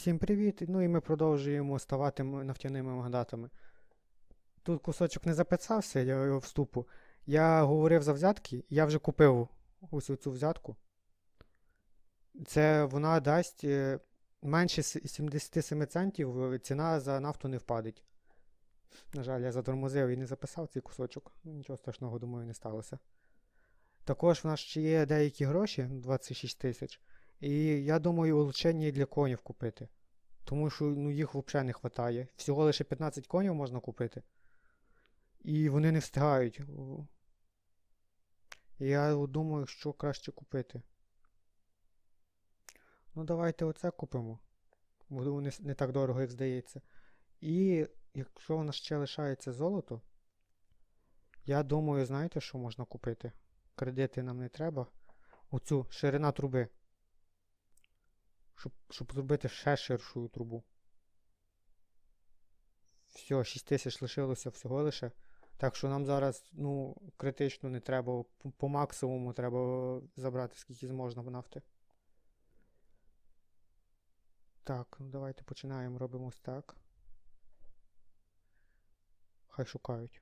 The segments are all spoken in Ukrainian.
Всім привіт! Ну і ми продовжуємо ставати нафтяними магнатами. Тут кусочок не записався, я його вступу. Я говорив за взятки, я вже купив ось цю взятку. Це вона дасть е, менше 77 центів, е, ціна за нафту не впадеть. На жаль, я затормозив і не записав цей кусочок. Ну, Нічого страшного, думаю, не сталося. Також в нас ще є деякі гроші, 26 тисяч. І я думаю, улучшення і для конів купити. Тому що ну, їх взагалі не вистачає. Всього лише 15 конів можна купити. І вони не встигають. Я думаю, що краще купити. Ну, давайте оце купимо. Бо не, не так дорого, як здається. І якщо у нас ще лишається золото, я думаю, знаєте, що можна купити? Кредити нам не треба. Оцю ширина труби щоб, щоб зробити ще ширшу трубу. Все, 6 тисяч лишилося всього лише. Так що нам зараз ну, критично не треба. По, максимуму треба забрати скільки зможна нафти. Так, ну давайте починаємо. Робимо ось так. Хай шукають.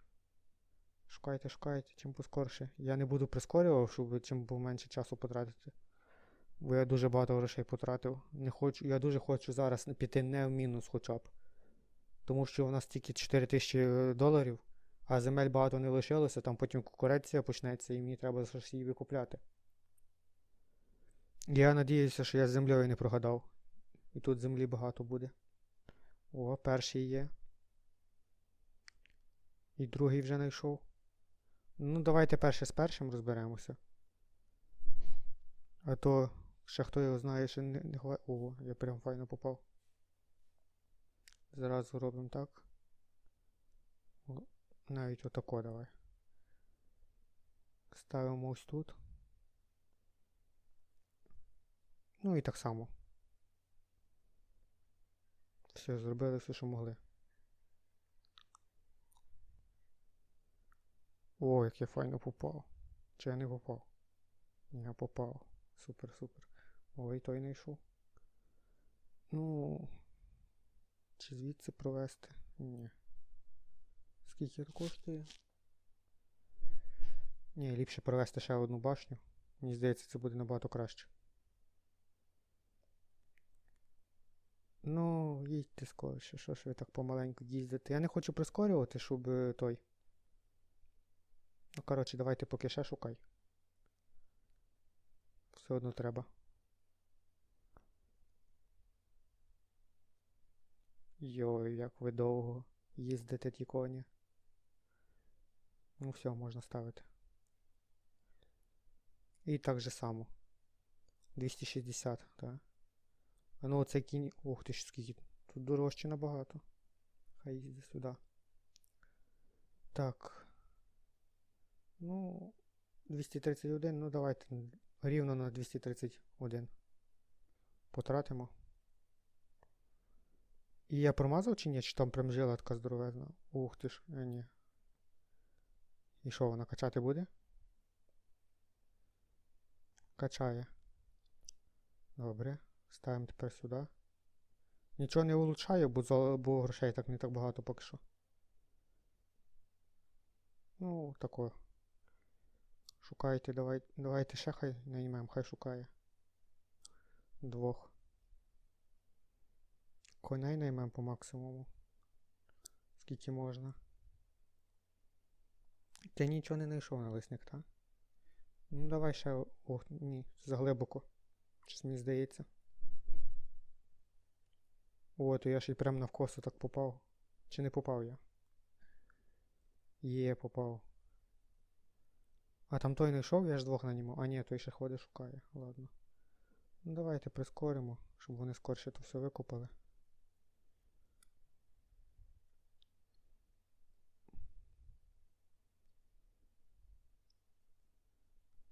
Шукайте, шукайте, чим поскорше. Я не буду прискорював, щоб чим поменше часу потратити. Бо я дуже багато грошей потратив. Не хочу, я дуже хочу зараз піти не в мінус хоча б. Тому що у нас тільки 4 тисячі доларів, а земель багато не лишилося, там потім конкуренція почнеться і мені треба щось її викупляти. Я надіюся, що я з землею не прогадав. І тут землі багато буде. О, перший є. І другий вже знайшов. Ну, давайте перше з першим розберемося. А то ще хто його знає, що не, не. Ого, я прям файно попав. Зразу робимо так. О, Навіть отако давай. Ставимо ось тут. Ну і так само. Все, зробили все, що могли. О, як я файно попав. Чи я не попав? Я попав. Супер, супер. Ой, той не йшов. Ну. Чи звідси провести? Ні. Скільки коштує? Ні, ліпше провести ще одну башню. Мені здається, це буде набагато краще. Ну, їдьте скоріше, що ж ви так помаленьку їздите. Я не хочу прискорювати, щоб е, той. Ну, коротше, давайте поки ще шукай. Все одно треба. Йой, як ви довго їздите ті коні. Ну все, можна ставити. І так же само. 260, так. А ну оцей кінь. Ух ти ж скільки. Тут дорожче набагато. Хай їздить сюди. Так. Ну. 231, ну давайте рівно на 231. Потратимо. І я промазав чи ні? Чи там прям жила здоровезна? Ух ти ж, е, ні. І що, вона качати буде? Качає. Добре. Ставимо тепер сюди. Нічого не улучшаю, бо, бо грошей так не так багато поки що. Ну, тако. Шукайте, давай, давайте ще хай наймемо, хай шукає. Двох. Коней наймемо по максимуму. Скільки можна. Ти нічого не знайшов на лисник, так? Ну давай ще. Ох, ні, заглибоко. Щось мені здається. О, то я ще й прям навкосу так попав. Чи не попав я? Є, попав. А там той не йшов, я ж двох нанімав. А ні, той ще ходить шукає. Ладно. Ну давайте прискоримо, щоб вони скорше то все викупили.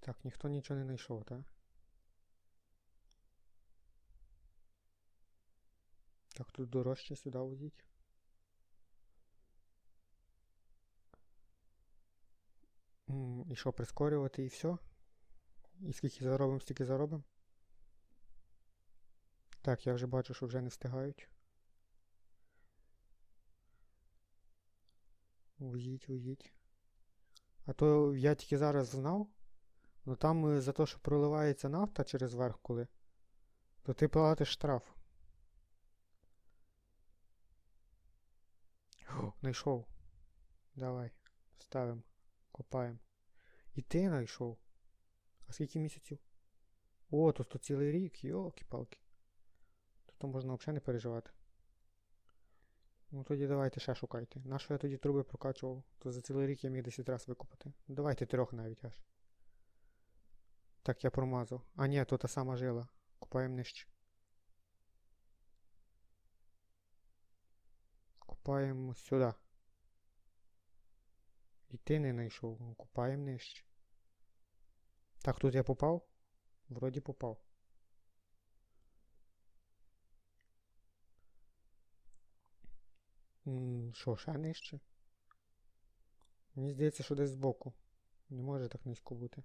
Так, ніхто нічого не знайшов, так? Так, тут дорожче сюди возіть. М, І що, прискорювати і все? І скільки заробимо, стільки заробимо? Так, я вже бачу, що вже не встигають. Уїдь, уїдь. А то я тільки зараз знав. Ну там е, за те, що проливається нафта через верх коли, то ти платиш штраф. О, знайшов. Давай. Ставимо. Копаємо. І ти знайшов. А скільки місяців? О, то, то цілий рік, йолки-палки. То можна взагалі не переживати. Ну тоді давайте ще шукайте. Нащо я тоді труби прокачував? То за цілий рік я міг 10 разів викопати. Давайте трьох навіть аж. Так, я промазав. А ні, то та сама жила. Купаємо нижче. Купаємо сюди. І ти не знайшов. Купаємо нижче. Так, тут я попав? Вроді попав. Що, ще нижче? Мені здається, що десь збоку. Не може так низько бути.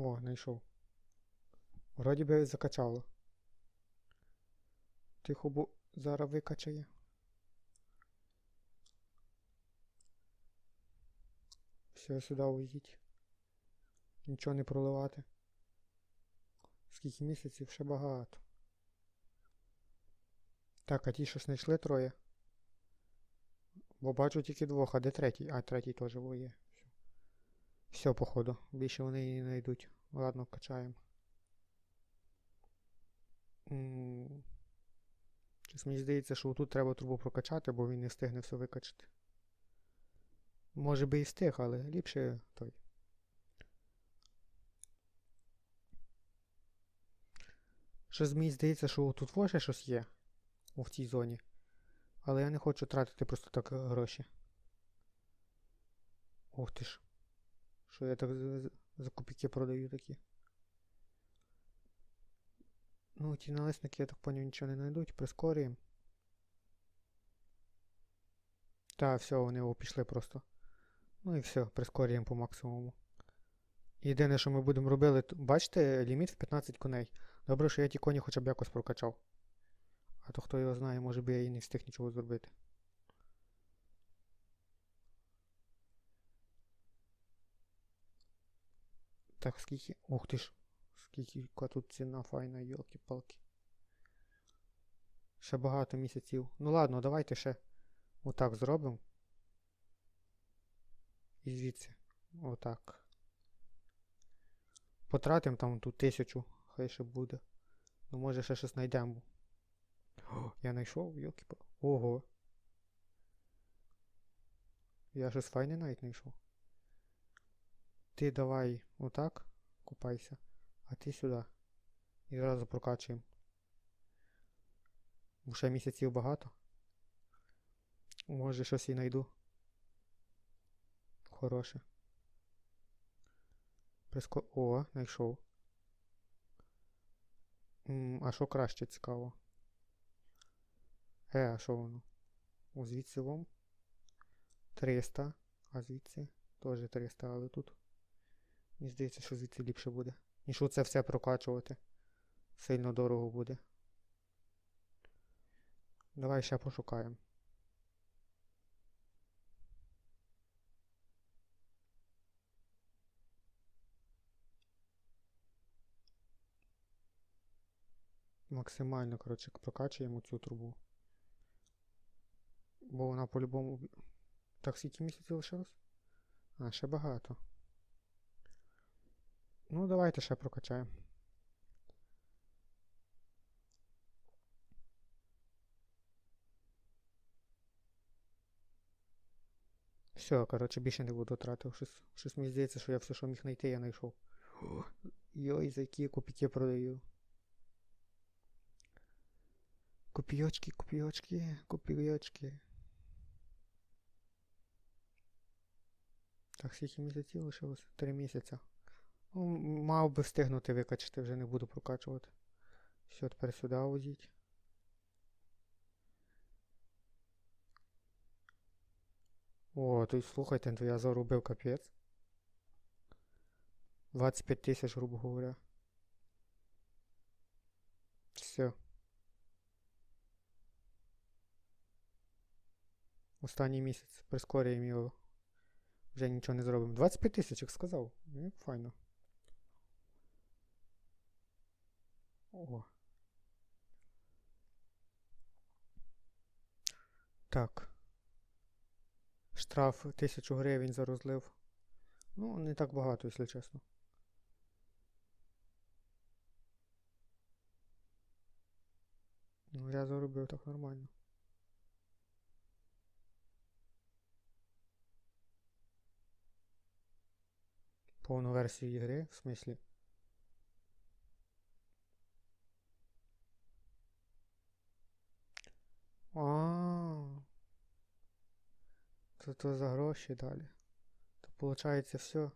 О, знайшов. Вроді би закачало. Тихо, бо зараз викачає. Все, сюди уїдь. Нічого не проливати. Скільки місяців ще багато. Так, а ті, що знайшли троє. Бо бачу тільки двох, а де третій? А, третій теж є. Все. Походу. Більше вони її не знайдуть. Ладно, качаємо. Щось мені здається, що тут треба трубу прокачати, бо він не встигне все викачати. Може би і встиг, але ліпше той. Щось мені здається, що тут ще щось є в цій зоні. Але я не хочу тратити просто так гроші. Ух ти ж. Що я так за, продаю такі. Ну, ті налисники, я так поняв, нічого не знайдуть. Прискорюємо. Та, все, вони о, пішли просто. Ну і все, прискорюємо по максимуму. Єдине, що ми будемо робити, бачите, ліміт в 15 коней. Добре, що я ті коні хоча б якось прокачав. А то хто його знає, може би я і не встиг нічого зробити. Так, скільки. Ух ти ж. Скільки тут ціна файна, йолки-палки. Ще багато місяців. Ну ладно, давайте ще отак зробимо. І звідси. Отак. Потратимо там ту тисячу, хай ще буде. Ну може ще щось знайдемо. О, я знайшов, йолки па Ого. Я щось файне навіть знайшов. Ти давай отак, купайся, а ти сюди. І зразу прокачуємо. Бо місяців багато. Може щось і знайду. Хороше. Приско... О, знайшов. А що краще цікаво? Е, а що воно? О, звідси вам 300, а звідси теж 300, але тут. Мені здається, що звідси ліпше буде. І що це все прокачувати. Сильно дорого буде. Давай ще пошукаємо. Максимально, коротше, прокачуємо цю трубу. Бо вона по-любому. Так, скільки місяців лишилось? А, ще багато. Ну, давайте ще прокачаємо. Все, коротше, більше не буду тратив. Щось, щось мені здається, що я все, що міг знайти, я знайшов. Йой, за які копійки продаю. Копійочки, копійочки, копійочки. Так, скільки місяців лишилось? Три місяця. Ну, мав би встигнути викачати, вже не буду прокачувати. Все, тепер сюди возіть. О, тут слухайте, то я зарубив капець. 25 тисяч, грубо говоря. Все. Останній місяць. Прискорюємо його. Вже нічого не зробимо. 25 тисяч, як сказав. Ну, файно. О. Так. Штраф 1000 гривень за розлив. Ну, не так багато, якщо чесно. Ну, я заробив так нормально. Повну версію ігри, в смислі. То то за гроші далі. То виходить все.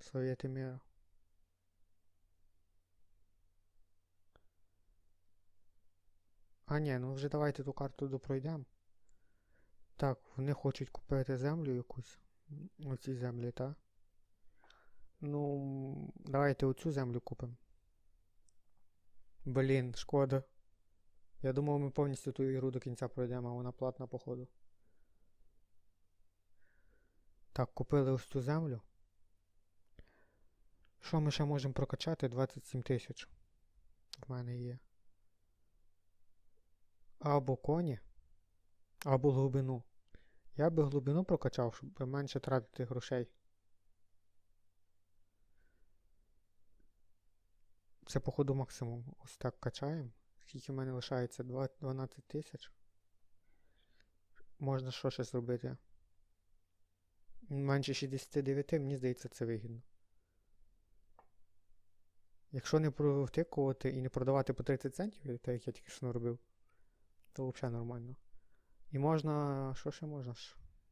Совєти мира. А ні, ну вже давайте ту карту допройдемо. Так, вони хочуть купити землю якусь. Оці землі, так? Ну, давайте оцю землю купимо. Блін, шкода. Я думав, ми повністю ту ігру до кінця пройдемо, а вона платна, походу. Так, купили ось цю землю. Що ми ще можемо прокачати? 27 тисяч. В мене є. Або коні, або глибину. Я би глибину прокачав, щоб менше тратити грошей. Це, походу, максимум. Ось так качаємо. Скільки в мене лишається? 12 тисяч. Можна що ще зробити? Менше 69, мені здається, це вигідно. Якщо не провтикувати і не продавати по 30 центів, так як я тільки що робив, то взагалі нормально. І можна. Що ще можна?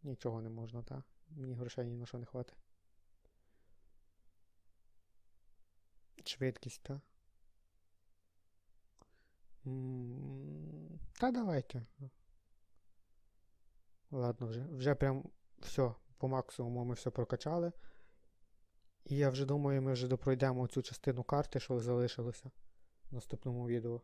Нічого не можна, так? Мені грошей ні на що не хватить. Швидкість, так? Та давайте. Ладно, вже. Вже прям все, по максимуму ми все прокачали. І я вже думаю, ми вже допройдемо цю частину карти, що залишилося в наступному відео.